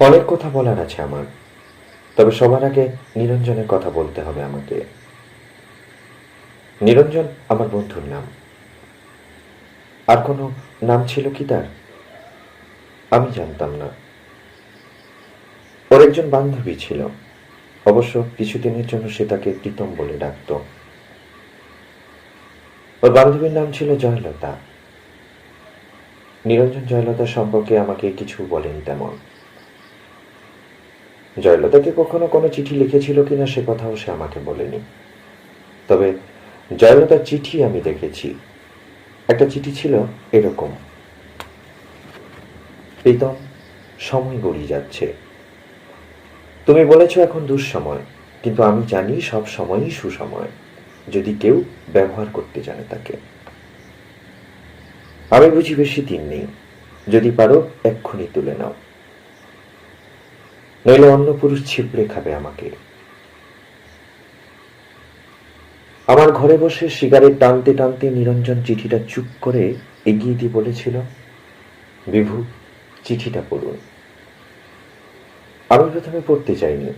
অনেক কথা বলার আছে আমার। তবে সবার আগে নিরঞ্জনের কথা বলতে হবে আমাকে। নিরঞ্জন আমার বন্ধুর নাম। আর কোনো নাম ছিল কি তার? আমি জানতাম না। ওর একজন বান্ধবী ছিল। অবশ্য কিছুদিনের জন্য সে তাকে প্রীতম বলে ডাকতো। ওর বান্ধবীর নাম ছিল জয়লতা। নিরঞ্জন জয়লতা সম্পর্কে আমাকে কিছু বলেন তেমন। জয়লতাকে কখনো কোনো চিঠি লিখেছিল কিনা সে কথাও সে আমাকে বলেনি। তবে জয়লতার চিঠি আমি দেখেছি। একটা চিঠি ছিল এরকম। প্রীতম, সময় গড়িয়ে যাচ্ছে। তুমি বলেছ এখন দুঃসময়, কিন্তু আমি জানি সব সময়ই সুসময়, যদি কেউ ব্যবহার করতে জানে তাকে। আমি বুঝি বেশি দিন নেই, যদি পারো এক্ষুনি তুলে নাও। নইলে অন্য পুরুষ ছিপড়ে খাবে আমাকে। আমার ঘরে বসে সিগারেট টানতে টানতে নিরঞ্জন চিঠিটা চুপ করে এগিয়ে দিয়ে বলেছিল, বিভু, চিঠিটা পড়ুন। আমি প্রথমে পড়তে চাইনি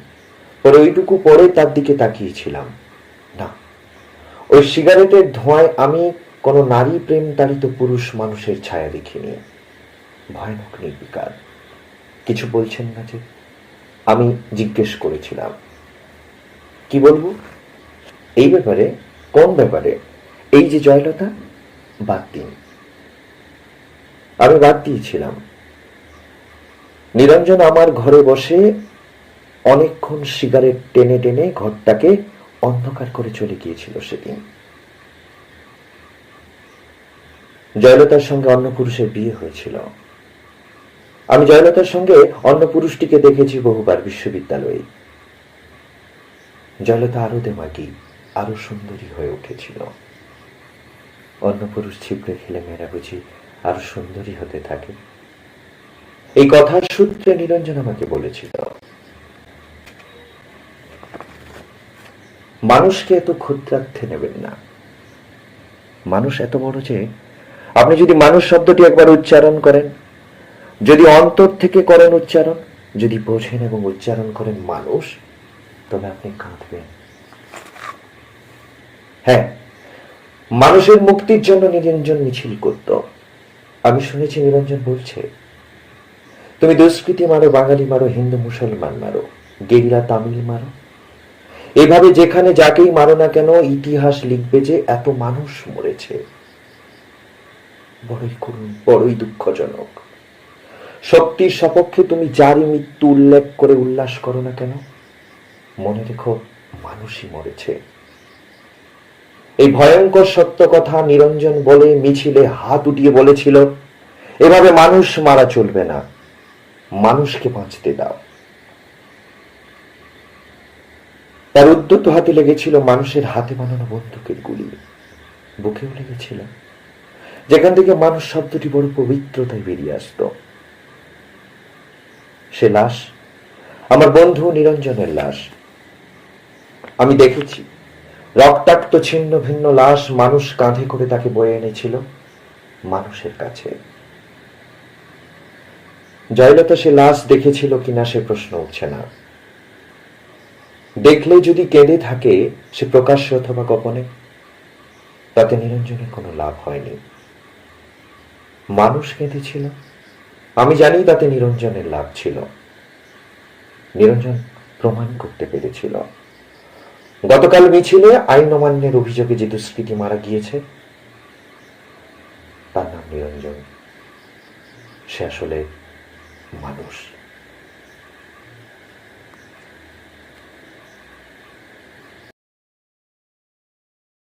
পরে ওইটুকু পরে তার দিকে তাকিয়েছিলাম। না, ওই সিগারেটের ধোঁয়ায় আমি কোনো নারী প্রেম তাড়িত পুরুষ মানুষের ছায়া দেখিনি। ভয়ানক নির্বিকার। কিছু বলছেন না যে আমি জিজ্ঞেস করেছিলাম। কি বলব? এই ব্যাপারে, কোন ব্যাপারে? এই যে জয়লতা, বাদ দিন। আমি বাদ দিয়েছিলাম। নিরঞ্জন আমার ঘরে বসে অনেকক্ষণ সিগারেট টেনে টেনে ঘরটাকে অন্ধকার করে চলে গিয়েছিল সেদিন। জয়লতার সঙ্গে অন্য পুরুষের বিয়ে হয়েছিল। আমি জয়লতার সঙ্গে অন্য পুরুষটিকে দেখেছি বহুবার বিশ্ববিদ্যালয়ে। জয়লতা আরও দেমাগি আরও সুন্দরী হয়ে উঠেছিল। অন্য পুরুষ ছিপড়ে খেলে মেয়েরা বুঝি আরও সুন্দরী হতে থাকে। এই কথার সূত্রে নিরঞ্জন আমাকে বলেছিল। মানুষকে এত ক্ষুদ্রার্থে নেবেন না। মানুষ এত বড় যে, আপনি যদি মানুষ শব্দটি একবার উচ্চারণ করেন যদি অন্তর থেকে করেন উচ্চারণ, যদি বোঝেন এবং উচ্চারণ করেন মানুষ, তবে আপনি কাঁদবেন। হ্যাঁ মানুষের মুক্তির জন্য নিরঞ্জন মিছিল করত। আমি শুনেছি নিরঞ্জন বলছে, তুমি দুষ্কৃতি মারো, বাঙালি মারো, হিন্দু মুসলমান মারো, গেরিলা তামিল মারো। এভাবে যেখানে যাকেই মারো না কেন, ইতিহাস লিখবে যে এত মানুষ মরেছে। বড়ই করুন বড়ই দুঃখজনক। শক্তির সপক্ষে তুমি যারই মৃত্যু উল্লেখ করে উল্লাস করো না কেন? মনে রেখো, মানুষই মরেছে। এই ভয়ঙ্কর সত্য কথা নিরঞ্জন বলে মিছিলে হাত উঠিয়ে বলেছিল, এভাবে মানুষ মারা চলবে না। মানুষকে বাঁচতে দাও। তার উদ্যত হাতে লেগেছিল মানুষের হাতে বানানো বন্দুকের গুলি। বুকেও লেগেছিল। যেখান থেকে মানুষ শব্দটি বড় পবিত্রতায় বেরিয়ে আসত। সে লাশ, আমার বন্ধু নিরঞ্জনের লাশ। আমি দেখেছি, রক্তাক্ত ছিন্ন ভিন্ন লাশ মানুষ কাঁধে করে তাকে বয়ে এনেছিল মানুষের কাছে। জয়লতা সে লাশ দেখেছিল কিনা সে প্রশ্ন উঠছে না। দেখলে যদি কেঁদে থাকে, সে প্রকাশ্যে অথবা গোপনে, তাতে নিরঞ্জনের কোনো লাভ হয়নি। মানুষ কেঁদেছিল। আমি জানি তাতে নিরঞ্জনের লাভ ছিল। নিরঞ্জন প্রমাণ করতে পেরেছিল। গতকাল মিছিলে আইন অমান্যের অভিযোগে যে দুষ্কৃতি মারা গিয়েছে, তার নাম নিরঞ্জন। সে আসলে মানুষ।